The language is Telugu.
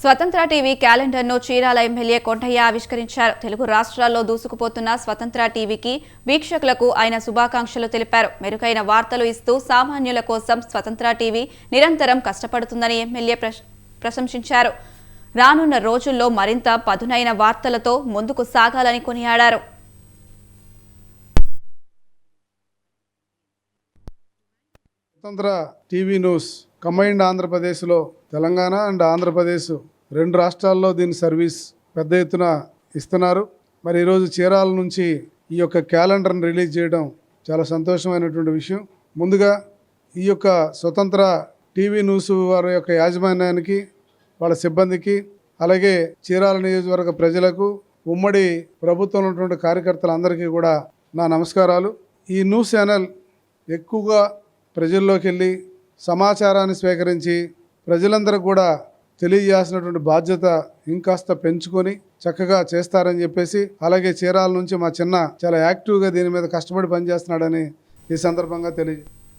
స్వతంత్ర టీవీ క్యాలెండర్ను చీరాల ఎమ్మెల్యే కొండయ్య ఆవిష్కరించారు. తెలుగు రాష్ట్రాల్లో దూసుకుపోతున్న స్వతంత్ర టీవీకి వీక్షకులకు ఆయన శుభాకాంక్షలు తెలిపారు. మెరుగైన వార్తలు ఇస్తూ సామాన్యుల కోసం స్వతంత్ర టీవీ నిరంతరం కష్టపడుతుందని ఎమ్మెల్యే ప్రశంసించారు. రానున్న రోజుల్లో మరింత పదునైన వార్తలతో ముందుకు సాగాలని కొనియాడారు. స్వతంత్ర టీవీ న్యూస్ కంబైన్డ్ ఆంధ్రప్రదేశ్లో తెలంగాణ అండ్ ఆంధ్రప్రదేశ్ రెండు రాష్ట్రాల్లో దీని సర్వీస్ పెద్ద ఎత్తున ఇస్తున్నారు. మరి ఈరోజు చీరాల నుంచి ఈ యొక్క క్యాలెండర్ని రిలీజ్ చేయడం చాలా సంతోషమైనటువంటి విషయం. ముందుగా ఈ యొక్క స్వతంత్ర టీవీ న్యూస్ వారి యొక్క యాజమాన్యానికి వాళ్ళ సిబ్బందికి అలాగే చీరాల నియోజకవర్గ ప్రజలకు ఉమ్మడి ప్రభుత్వంలో ఉన్నటువంటి కార్యకర్తలందరికీ కూడా నా నమస్కారాలు. ఈ న్యూస్ ఛానల్ ఎక్కువగా ప్రజల్లోకి వెళ్ళి సమాచారాన్ని స్వీకరించి ప్రజలందరూ కూడా తెలియజేసినటువంటి బాధ్యత ఇంకాస్త పెంచుకొని చక్కగా చేస్తారని చెప్పేసి అలాగే చీరాల నుంచి మా చిన్న చాలా యాక్టివ్గా దీని మీద కష్టపడి పనిచేస్తున్నాడని ఈ సందర్భంగా తెలియ